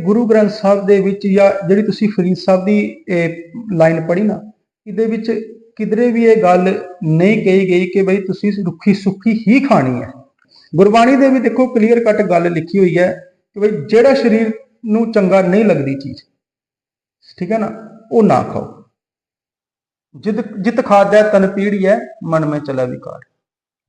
ਗੁਰੂ ਗ੍ਰੰਥ ਸਾਹਿਬ ਦੇ ਵਿੱਚ ਜਾਂ ਜਿਹੜੀ ਤੁਸੀਂ ਫਰੀਦ ਸਾਹਿਬ ਦੀ ਇਹ ਲਾਈਨ ਪੜ੍ਹੀ ਨਾ ਇਹਦੇ ਵਿੱਚ ਕਿਧਰੇ ਵੀ ਇਹ ਗੱਲ ਨਹੀਂ ਕਹੀ ਗਈ ਕਿ ਬਈ ਤੁਸੀਂ ਰੁੱਖੀ ਸੁੱਖੀ ਹੀ ਖਾਣੀ ਹੈ। ਗੁਰਬਾਣੀ ਦੇ ਵੀ ਦੇਖੋ ਕਲੀਅਰ ਕੱਟ ਗੱਲ ਲਿਖੀ ਹੋਈ ਹੈ ਕਿ ਬਈ ਜਿਹੜਾ ਸਰੀਰ ਨੂੰ ਚੰਗਾ ਨਹੀਂ ਲੱਗਦੀ ਚੀਜ਼ ਠੀਕ ਹੈ ਨਾ ਉਹ ਨਾ ਖਾਓ। ਜਿਤ ਜਿਤ ਖਾਦੈ ਤਨ ਪੀੜੀ ਹੈ ਮਨ में ਚਲਾ ਵਿਕਾਰ।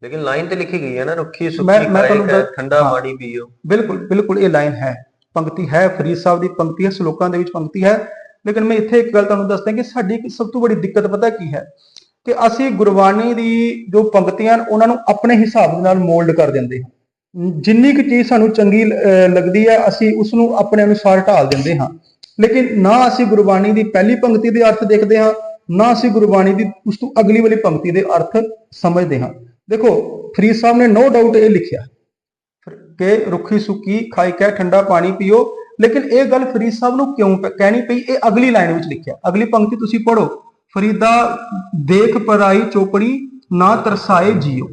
ਲੇਕਿਨ ਲਾਈਨ ਤੇ ਲਿਖੀ ਗਈ ਹੈ ਨਾ ਰੁੱਖੀ ਮੈਂ- ਸੁੱਕੀ ਮੈਂ ਖਾਏ ਠੰਡਾ। ਪਾਣੀ ਪੀਓ। ਬਿਲਕੁਲ ਬਿਲਕੁਲ ਇਹ ਲਾਈਨ ਹੈ। ਪੰਕਤੀ ਹੈ ਫਰੀਦ ਸਾਹਿਬ ਦੀ ਪੰਕਤੀ ਹੈ ਸ਼ਲੋਕਾਂ ਦੇ ਵਿੱਚ ਪੰਕਤੀ ਹੈ। ਲੇਕਿਨ ਮੈਂ ਇੱਥੇ ਇੱਕ ਗੱਲ ਤੁਹਾਨੂੰ ਦੱਸਦਾ ਕਿ ਸਾਡੀ ਸਭ ਤੋਂ ਵੱਡੀ ਦਿੱਕਤ ਪਤਾ ਕੀ ਹੈ ਕਿ ਅਸੀਂ ਗੁਰਬਾਣੀ ਦੀ ਜੋ ਪੰਕਤੀਆਂ ਹਨ, ਉਹਨਾਂ ਨੂੰ ਆਪਣੇ ਹਿਸਾਬ ਦੇ ਨਾਲ ਮੋਲਡ ਕਰ ਦਿੰਦੇ ਹਾਂ। ਜਿੰਨੀ ਕੁ ਚੀਜ਼ ਸਾਨੂੰ ਚੰਗੀ ਲੱਗਦੀ ਹੈ ਅਸੀਂ ਉਸ ਨੂੰ ਆਪਣੇ ਅਨੁਸਾਰ ਢਾਲ ਦਿੰਦੇ ਹਾਂ। ਲੇਕਿਨ ਨਾ ਅਸੀਂ ਗੁਰਬਾਣੀ ਦੀ ਪਹਿਲੀ ਪੰਕਤੀ ਦੇ ਅਰਥ ਦੇਖਦੇ ਹਾਂ ਨਾ ਅਸੀਂ ਗੁਰਬਾਣੀ ਦੀ ਉਸ ਤੋਂ ਅਗਲੀ ਵਾਲੀ ਪੰਕਤੀ ਦੇ ਅਰਥ ਸਮਝਦੇ ਹਾਂ। ਦੇਖੋ ਫਰੀਦ ਸਾਹਿਬ ਨੇ ਨੋ ਡਾਊਟ ਇਹ ਲਿਖਿਆ। ਕਿ ਰੁੱਖੀ ਸੁੱਕੀ ਖਾਈ ਕੇ ਠੰਡਾ ਪਾਣੀ ਪੀਓ। ਲੇਕਿਨ ਇਹ ਗੱਲ ਫਰੀਦ ਸਾਹਿਬ ਨੂੰ ਕਿਉਂ ਪ- ਕਹਿਣੀ ਪਈ? ਇਹ ਅਗਲੀ ਲਾਈਨ ਵਿੱਚ ਲਿਖਿਆ। ਅਗਲੀ ਪੰਕਤੀ ਤੁਸੀਂ ਪੜੋ ਫਰੀਦਾ, ਦੇਖ ਪਰਾਈ ਚੋਪੜੀ, ਨਾ ਤਰਸਾਏ ਜੀਓ।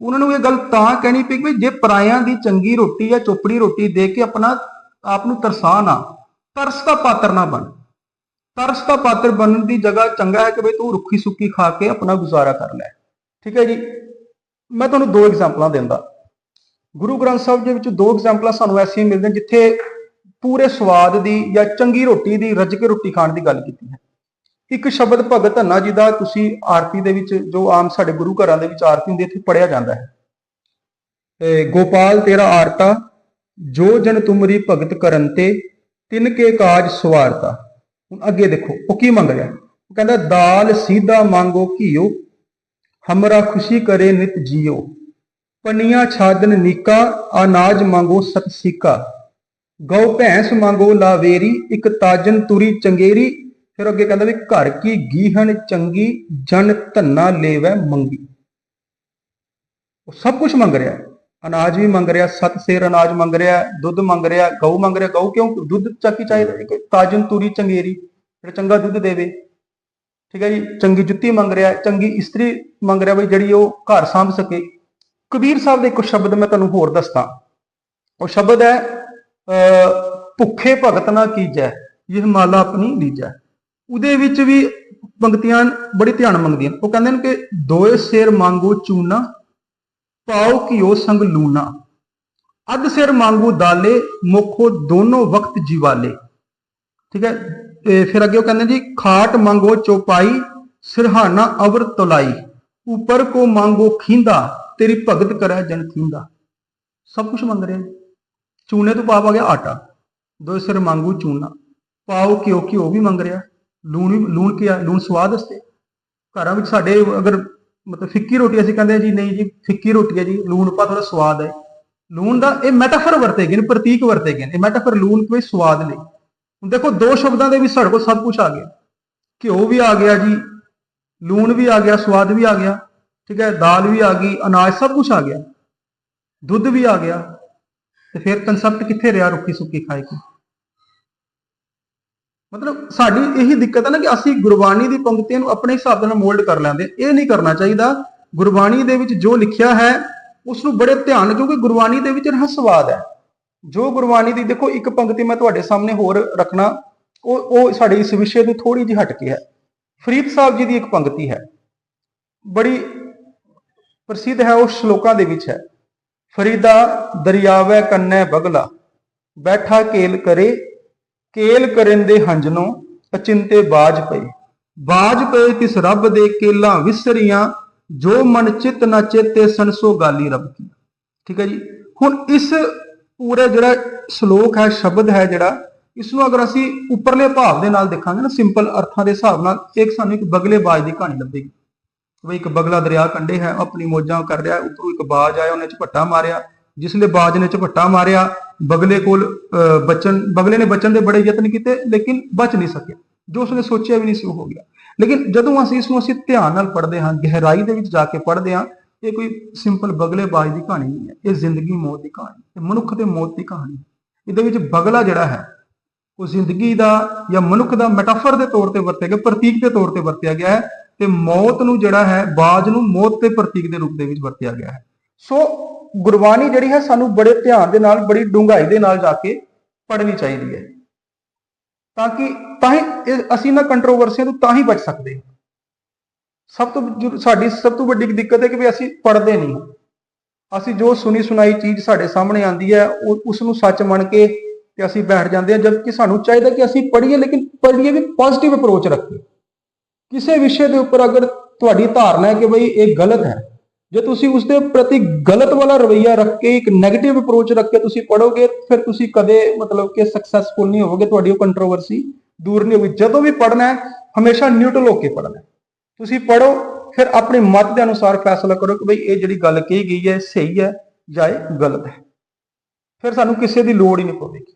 ਉਹਨਾਂ ਨੂੰ ਇਹ ਗੱਲ ਤਾਂ ਕਹਿਣੀ ਪਈ ਕਿ ਜੇ ਪਰਾਇਆਂ ਦੀ ਚੰਗੀ ਰੋਟੀ ਜਾਂ ਚੋਪੜੀ ਰੋਟੀ ਦੇ ਕੇ ਆਪਣਾ ਆਪ ਨੂੰ ਤਰਸਾ ਨਾ, ਤਰਸ ਦਾ ਪਾਤਰ ਨਾ ਬਣ। ਤਰਸ ਦਾ ਪਾਤਰ ਬਣਨ ਦੀ ਜਗ੍ਹਾ ਚੰਗਾ ਹੈ ਕਿ ਬਈ ਤੂੰ ਰੁੱਖੀ ਸੁੱਕੀ ਖਾ ਕੇ ਆਪਣਾ ਗੁਜ਼ਾਰਾ ਕਰ ਲੈ। ਠੀਕ ਹੈ ਜੀ। ਮੈਂ ਤੁਹਾਨੂੰ ਦੋ ਐਗਜ਼ਾਮਪਲਾਂ ਦਿੰਦਾ। ਗੁਰੂ ਗ੍ਰੰਥ ਸਾਹਿਬ ਦੇ ਵਿੱਚ ਦੋ ਐਗਜ਼ਾਮਪਲਾਂ ਸਾਨੂੰ ਐਸੀਆਂ ਮਿਲਦੀਆਂ ਜਿੱਥੇ ਪੂਰੇ ਸਵਾਦ ਦੀ ਜਾਂ ਚੰਗੀ ਰੋਟੀ ਦੀ ਰੱਜ ਕੇ ਰੋਟੀ ਖਾਣ ਦੀ ਗੱਲ ਕੀਤੀ ਹੈ। ਇੱਕ ਸ਼ਬਦ ਭਗਤ ਧੰਨਾ ਜੀ ਦਾ ਤੁਸੀਂ ਆਰਤੀ ਦੇ ਵਿੱਚ, ਜੋ ਆਮ ਸਾਡੇ ਗੁਰੂ ਘਰਾਂ ਦੇ ਵਿੱਚ ਆਰਤੀ ਹੁੰਦੀ ਇੱਥੇ ਪੜਿਆ ਜਾਂਦਾ ਹੈ। ਤੇ ਗੋਪਾਲ, ਤੇਰਾ ਆਰਤਾ, ਜੋ ਜਨ ਤੁਮਰੀ ਭਗਤ ਕਰਨ ਤੇ, ਤਿੰਨ ਕੇ ਕਾਜ ਸਵਾਰਤਾ। ਹੁਣ ਅੱਗੇ ਦੇਖੋ, ਉਹ ਕੀ ਮੰਗ ਰਿਹਾ? ਉਹ ਕਹਿੰਦਾ, ਦਾਲ ਸੀਧਾ ਮੰਗੋ ਘੀਓ, ਹਮਰਾ ਖੁਸ਼ੀ ਕਰੇ ਨਿਤ ਜੀਓ। ਪਨੀਆਂ ਛਾਦਨ ਨੀਕਾ, ਅਨਾਜ ਮੰਗੋ ਸਤ ਸੀਕਾ। ਗਊ ਭੈਂਸ ਮੰਗੋ ਲਾਵੇਰੀ, ਇੱਕ ਤਾਜਨ ਤੁਰੀ ਚੰਗੇਰੀ। ਫਿਰ ਅੱਗੇ ਕਹਿੰਦਾ ਵੀ ਘਰ ਕੀ ਗੀਹਣ ਚੰਗੀ, ਜਨ ਧੰਨਾ ਲੇਵੈ ਮੰਗੀ। ਉਹ ਸਭ ਕੁਝ ਮੰਗ ਰਿਹਾ। ਅਨਾਜ ਵੀ ਮੰਗ ਰਿਹਾ, ਸਤ ਸੇਰ ਅਨਾਜ ਮੰਗ ਰਿਹਾ, ਦੁੱਧ ਮੰਗ ਰਿਹਾ, ਗਊ ਮੰਗ ਰਿਹਾ। ਗਊ ਕਿਉਂ? ਦੁੱਧ ਚੱਕੀ ਚਾਹੀਦਾ। ਇੱਕ ਤਾਜਨ ਤੁਰੀ ਚੰਗੇਰੀ ਜਿਹੜਾ ਚੰਗਾ ਦੁੱਧ ਦੇਵੇ। ਠੀਕ ਹੈ ਜੀ? ਚੰਗੀ ਜੁੱਤੀ ਮੰਗ ਰਿਹਾ, ਚੰਗੀ ਇਸਤਰੀ ਮੰਗ ਰਿਹਾ ਬਈ ਜਿਹੜੀ ਉਹ ਘਰ ਸੰਭ ਸਕੇ। ਕਬੀਰ ਸਾਹਿਬ ਦੇ ਇੱਕ ਸ਼ਬਦ ਮੈਂ ਤੁਹਾਨੂੰ ਹੋਰ ਦੱਸਦਾ। ਉਹ ਸ਼ਬਦ ਹੈ ਅਹ, ਭੁੱਖੇ ਭਗਤ ਨਾ ਕੀਜੈ ਇਹ ਮਾਲਾ ਆਪਣੀ ਲੀਜੈ। ਉਹਦੇ ਵਿੱਚ ਵੀ ਪੰਕਤੀਆਂ ਬੜੀ ਧਿਆਨ ਮੰਗਦੀਆਂ ਉਹ ਕਹਿੰਦੇ ਨੇ ਕਿ ਦੋਏ ਸਿਰ ਮੰਗੋ ਚੂਨਾ ਪਾਓ ਘਿਓ ਸੰਗ ਲੂਣਾ ਅੱਧ ਸਿਰ ਮੰਗੋ ਦਾਲੇ ਮੁਖੋ ਦੋਨੋਂ ਵਕਤ ਜੀਵਾਲੇ। ਠੀਕ ਹੈ? ਤੇ ਫਿਰ ਅੱਗੇ ਉਹ ਕਹਿੰਦੇ ਜੀ ਖਾਟ ਮੰਗੋ ਚੋਪਾਈ ਸਿਰਹਾਨਾ ਅਵਰ ਤੁਲਾਈ। ਉਪਰ ਕੋ ਮੰਗੋ ਖਿੰਦਾ ਤੇਰੀ ਭਗਤ ਕਰਾ ਜਨ ਖੀਂਦਾ ਸਭ ਕੁਝ ਮੰਗ ਰਿਹਾ। ਹੈ। ਚੂਨੇ ਤੋਂ ਪਾਪ ਆ ਗਿਆ ਆਟਾ। ਦੋ ਸਿਰ ਮੰਗੂ ਚੂਨਾ। ਪਾਓ ਘਿਓ ਘਿਓ ਵੀ ਮੰਗ ਰਿਹਾ। ਲੂਣ ਵੀ, ਲੂਣ ਕੀ ਆ ਲੂਣ ਸਵਾਦ ਵਾਸਤੇ। ਘਰਾਂ ਵਿੱਚ ਸਾਡੇ ਅਗਰ ਮਤਲਬ ਫਿੱਕੀ ਰੋਟੀ ਅਸੀਂ ਕਹਿੰਦੇ ਜੀ, ਨਹੀਂ ਜੀ, ਫਿੱਕੀ ਰੋਟੀ ਹੈ ਜੀ, ਲੂਣ ਪਾ ਥੋੜਾ ਸਵਾਦ ਹੈ। ਲੂਣ ਦਾ ਇਹ ਮੈਟਾਫਰ ਵਰਤੇ ਗਏ ਨੇ, ਪ੍ਰਤੀਕ ਵਰਤੇ ਗਏ ਨੇ। ਇਹ ਮੈਟਾਫਰ ਲੂਣ ਕੋਈ ਸਵਾਦ ਲਈ ਹੁਣ ਦੇਖੋ, ਦੋ ਸ਼ਬਦਾਂ ਦੇ ਵਿੱਚ ਸਾਡੇ ਕੋਲ ਸਭ ਕੁਝ ਆ ਗਿਆ। ਘਿਓ ਵੀ ਆ ਗਿਆ ਜੀ, ਲੂਣ ਵੀ ਆ ਗਿਆ, ਸਵਾਦ ਵੀ ਆ ਗਿਆ। ਠੀਕ ਹੈ, ਦਾਲ ਵੀ ਆ ਗਈ, ਅਨਾਜ ਸਭ ਕੁਝ ਆ ਗਿਆ। ਦੁੱਧ ਵੀ ਆ ਗਿਆ ਤੇ ਫਿਰ ਕਨਸੈਪਟ ਕਿੱਥੇ ਰਿਹਾ ਰੁੱਖੀ ਸੁੱਕੀ ਖਾਏ ਕੀ? ਮਤਲਬ ਸਾਡੀ ਇਹੀ ਦਿੱਕਤ ਹੈ ਨਾ ਕਿ ਅਸੀਂ ਗੁਰਬਾਣੀ ਦੀ ਪੰਕਤੀਆਂ ਨੂੰ ਆਪਣੇ ਹਿਸਾਬ ਦੇ ਨਾਲ ਮੋਲਡ ਕਰ ਲੈਂਦੇ ਇਹ ਨਹੀਂ ਕਰਨਾ ਚਾਹੀਦਾ। ਗੁਰਬਾਣੀ ਦੇ ਵਿੱਚ ਜੋ ਲਿਖਿਆ ਹੈ ਉਸ ਨੂੰ ਬੜੇ ਧਿਆਨ ਨਾਲ, ਕਿਉਂਕਿ ਗੁਰਬਾਣੀ ਦੇ ਵਿੱਚ ਰਹੱਸਵਾਦ ਹੈ। ਜੋ ਗੁਰਬਾਣੀ ਦੀ ਦੇਖੋ, ਇੱਕ ਪੰਕਤੀ ਮੈਂ ਤੁਹਾਡੇ ਸਾਹਮਣੇ ਹੋਰ ਰੱਖਣਾ, ਉਹ ਉਹ ਸਾਡੇ ਇਸ ਵਿਸ਼ੇ ਤੋਂ ਥੋੜੀ ਜਿਹੀ ਹਟ ਕੇ ਹੈ। ਫਰੀਦ ਸਾਹਿਬ ਜੀ ਦੀ ਇੱਕ ਪੰਕਤੀ ਹੈ। ਬੜੀ ਪ੍ਰਸਿੱਧ ਹੈ ਉਹ ਸ਼ਲੋਕਾਂ ਦੇ ਵਿੱਚ ਹੈ। ਫਰੀਦਾ ਦਰਿਆਵੇ ਕੰਨੇ ਬਗਲਾ, ਬੈਠਾ ਕੇਲ ਕਰੇ, ਕੇਲ ਕਰਿੰਦੇ ਹੰਜਨੋ ਅਚਿੰਤੇ ਬਾਜ ਪਏ। ਬਾਜ ਪਏ ਤਿਸ ਰੱਬ ਦੇ ਕੇਲਾਂ ਵਿਸਰੀਆਂ, ਜੋ ਮਨ ਚਿਤ ਨਾ ਚੇਤੇ ਸੰਸੋ ਗਾਲੀ ਰੱਬ ਕੀ। ਠੀਕ ਹੈ ਜੀ? ਹੁਣ ਇਸ ਪੂਰਾ ਜਿਹੜਾ ਸ਼ਲੋਕ ਹੈ, ਸ਼ਬਦ ਹੈ ਜਿਹੜਾ ਇਸ ਨੂੰ ਅਗਰ ਅਸੀਂ ਉੱਪਰਲੇ ਭਾਵ ਦੇ ਨਾਲ ਦੇਖਾਂਗੇ ਨਾ ਸਿੰਪਲ ਅਰਥਾਂ ਦੇ ਹਿਸਾਬ ਨਾਲ ਇੱਕ ਸਾਨੂੰ ਇੱਕ ਬਗਲੇ ਬਾਜ ਦੀ ਕਹਾਣੀ ਲੱਭੇਗੀ। ਵੀ ਇੱਕ ਬਗਲਾ ਦਰਿਆ ਕੰਢੇ ਹੈ ਆਪਣੀ ਮੋਜਾਂ ਕਰ ਰਿਹਾ ਉੱਪਰੋਂ ਇੱਕ ਬਾਜ ਆਇਆ ਉਹਨੇ ਝਪੱਟਾ ਮਾਰਿਆ। ਜਿਸਲੇ ਬਾਜ ਨੇ ਝਪੱਟਾ ਮਾਰਿਆ ਬਗਲੇ ਕੋਲ ਅਹ, ਬਚਨ ਬਗਲੇ ਨੇ ਬਚਨ ਦੇ ਬੜੇ ਯਤਨ ਕੀਤੇ ਲੇਕਿਨ ਬਚ ਨਹੀਂ ਸਕਿਆ। ਜੋ ਉਸਨੇ ਸੋਚਿਆ ਵੀ ਨਹੀਂ ਸੀ ਉਹ ਹੋ ਗਿਆ। ਲੇਕਿਨ ਜਦੋਂ ਅਸੀਂ ਇਸ ਨੂੰ ਅਸੀਂ ਧਿਆਨ ਨਾਲ ਪੜ੍ਹਦੇ ਹਾਂ ਗਹਿਰਾਈ ਦੇ ਵਿੱਚ ਜਾ ਕੇ ਪੜ੍ਹਦੇ ਹਾਂ ਇਹ ਕੋਈ ਸਿੰਪਲ ਬਗਲੇ ਬਾਜ ਦੀ ਕਹਾਣੀ ਨਹੀਂ ਹੈ। ਇਹ ਜ਼ਿੰਦਗੀ ਮੌਤ ਦੀ ਕਹਾਣੀ ਹੈ। ਇਹ ਮਨੁੱਖ ਤੇ ਮੌਤ ਦੀ ਕਹਾਣੀ ਇਹਦੇ ਵਿੱਚ ਬਗਲਾ ਜਿਹੜਾ ਹੈ ਉਹ ਜ਼ਿੰਦਗੀ ਦਾ ਜਾਂ ਮਨੁੱਖ ਦਾ ਮੈਟਾਫਰ ਦੇ ਤੌਰ ਤੇ ਵਰਤਿਆ ਗਿਆ ਪ੍ਰਤੀਕ ਦੇ ਤੌਰ ਤੇ ਵਰਤਿਆ ਗਿਆ ਹੈ। ਤੇ ਮੌਤ ਨੂੰ ਜਿਹੜਾ ਹੈ, ਬਾਜ ਨੂੰ ਮੌਤ ਦੇ ਪ੍ਰਤੀਕ ਦੇ ਰੂਪ ਦੇ ਵਿੱਚ ਵਰਤਿਆ ਗਿਆ ਹੈ। ਸੋ ਗੁਰਬਾਣੀ ਜਿਹੜੀ ਹੈ, ਸਾਨੂੰ ਬੜੇ ਧਿਆਨ ਦੇ ਨਾਲ, ਬੜੀ ਡੂੰਘਾਈ ਦੇ ਨਾਲ ਜਾ ਕੇ ਪੜ੍ਹਨੀ ਚਾਹੀਦੀ ਹੈ। ਤਾਂ ਕਿ, ਤਾਂ ਹੀ ਅਸੀਂ ਇਹਨਾਂ ਕੰਟਰੋਵਰਸੀਆਂ ਤੋਂ ਤਾਂ ਹੀ ਬਚ ਸਕਦੇ ਸਭ ਤੋਂ ਸਾਡੀ ਸਭ ਤੋਂ ਵੱਡੀ ਦਿੱਕਤ ਹੈ ਕਿ ਵੀ ਅਸੀਂ ਪੜ੍ਹਦੇ ਨਹੀਂ ਅਸੀਂ ਜੋ ਸੁਣੀ ਸੁਣਾਈ ਚੀਜ਼ ਸਾਡੇ ਸਾਹਮਣੇ ਆਂਦੀ ਹੈ, ਉਹ, ਉਸ ਨੂੰ ਸੱਚ ਮੰਨ ਕੇ ਤੇ ਅਸੀਂ ਬੈਠ ਜਾਂਦੇ ਹਾਂ, ਜਦਕਿ ਸਾਨੂੰ ਚਾਹੀਦਾ ਕਿ ਅਸੀਂ ਪੜ੍ਹੀਏ, ਲੇਕਿਨ ਪੜ੍ਹੀਏ ਵੀ ਪੋਜ਼ਿਟਿਵ ਅਪਰੋਚ ਰੱਖੀਏ। ਕਿਸੇ ਵਿਸ਼ੇ ਦੇ ਉੱਪਰ ਅਗਰ ਤੁਹਾਡੀ ਧਾਰਨਾ ਹੈ ਕਿ ਬਈ ਇਹ ਗਲਤ ਹੈ, ਜੇ ਤੁਸੀਂ ਉਸ ਦੇ ਪ੍ਰਤੀ ਗਲਤ ਵਾਲਾ ਰਵਈਆ ਰੱਖ ਕੇ ਇੱਕ 네ਗੇਟਿਵ ਅਪਰੋਚ ਰੱਖ ਕੇ ਤੁਸੀਂ ਪੜੋਗੇ ਫਿਰ ਤੁਸੀਂ ਕਦੇ ਮਤਲਬ ਕਿ ਸਕਸੈਸਫੁਲ ਨਹੀਂ ਹੋਵੋਗੇ, ਤੁਹਾਡੀ ਉਹ ਕੰਟਰੋਵਰਸੀ ਦੂਰ ਨਹੀਂ ਹੋਗੀ ਜਦੋਂ ਵੀ ਪੜਨਾ ਹੈ, ਹਮੇਸ਼ਾ ਨਿਊਟਰਲ ਹੋ ਕੇ ਪੜਨਾ ਤੁਸੀਂ ਪੜੋ ਫਿਰ ਆਪਣੇ ਮਤ ਦੇ ਅਨੁਸਾਰ ਫੈਸਲਾ ਕਰੋ ਕਿ ਬਈ ਇਹ ਜਿਹੜੀ ਗੱਲ ਕਹੀ ਗਈ ਹੈ ਸਹੀ ਹੈ ਜਾਂ ਇਹ ਗਲਤ ਹੈ। ਫਿਰ ਸਾਨੂੰ ਕਿਸੇ ਦੀ ਲੋੜ ਹੀ ਨਹੀਂ ਪਵੇਗੀ।